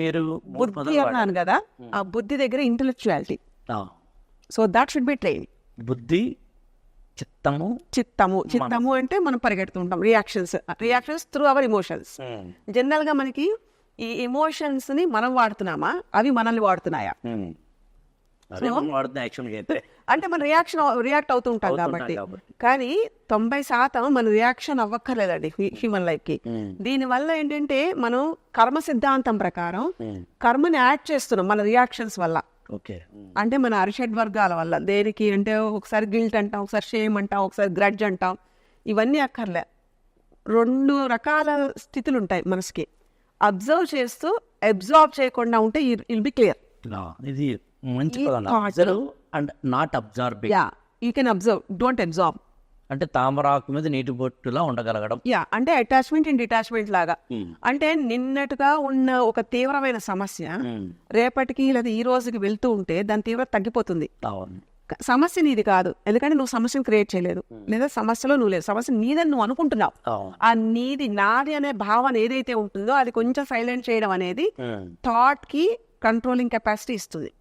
మీరు బుద్ధి అన్నాను కదా ఆ బుద్ధి దగ్గర intellectuality. So that should be train బుద్ధి చిత్తము చిత్తము. చిత్తము అంటే మనం పరిగెడుతుంటాం. Reactions reactions through our emotions జనరల్గా మనకి ఈ ఎమోషన్స్ని మనం వాడుతున్నామా? అవి మనల్ని వాడుతున్నాయా అదే మనం వాడుతున్న యాక్షన్ అయితే అంటే మన రియాక్షన్ రియాక్ట్ అవుతూ ఉంటాం అవుతుంటాం కాబట్టి. కానీ తొంభై శాతం మన రియాక్షన్ అవ్వక్కర్లేదండి హ్యూమన్ లైఫ్కి. దీని వల్ల ఏంటంటే మనం కర్మ సిద్ధాంతం ప్రకారం కర్మని యాడ్ చేస్తున్నాం మన రియాక్షన్స్ వల్ల. ఓకే. అంటే మన అరిషడ్ వర్గాల వల్ల. దేనికి అంటే ఒకసారి గిల్ట్ అంటాం ఒకసారి షేమ్ అంటాం ఒకసారి గ్రడ్జ్ అంటాం. ఇవన్నీ అక్కర్లే. రెండు రకాల స్థితులు ఉంటాయి మనసుకి. అబ్జర్వ్ చేస్తూ అబ్జర్వ్ చేయకుండా ఉంటే ఇల్ బి క్లియర్ ఇది మంచి observe and not observing yeah you can observe don't observe అంటే తామరాకు మీద నీటి బొట్టులా ఉండగలగడం. యా అంటే అటాచ్మెంట్ అండ్ డిటాచ్మెంట్ లాగా. అంటే నిన్నట్టుగా ఉన్న ఒక తీవ్రమైన సమస్య రేపటికి లేదా ఈ రోజుకి వెళ్తూ ఉంటే దాని తీవ్రత తగ్గిపోతుంది. సమస్య నీది కాదు. ఎందుకంటే నువ్వు సమస్యను క్రియేట్ చేయలేదు. లేదా సమస్యలో నువ్వు లేదు సమస్య నీదని నువ్వు అనుకుంటున్నావు. ఆ నీది నాది అనే భావన ఏదైతే ఉంటుందో అది కొంచెం సైలెంట్ చేయడం అనేది. థాట్కి కంట్రోలింగ్ కెపాసిటీ ఇస్తుంది.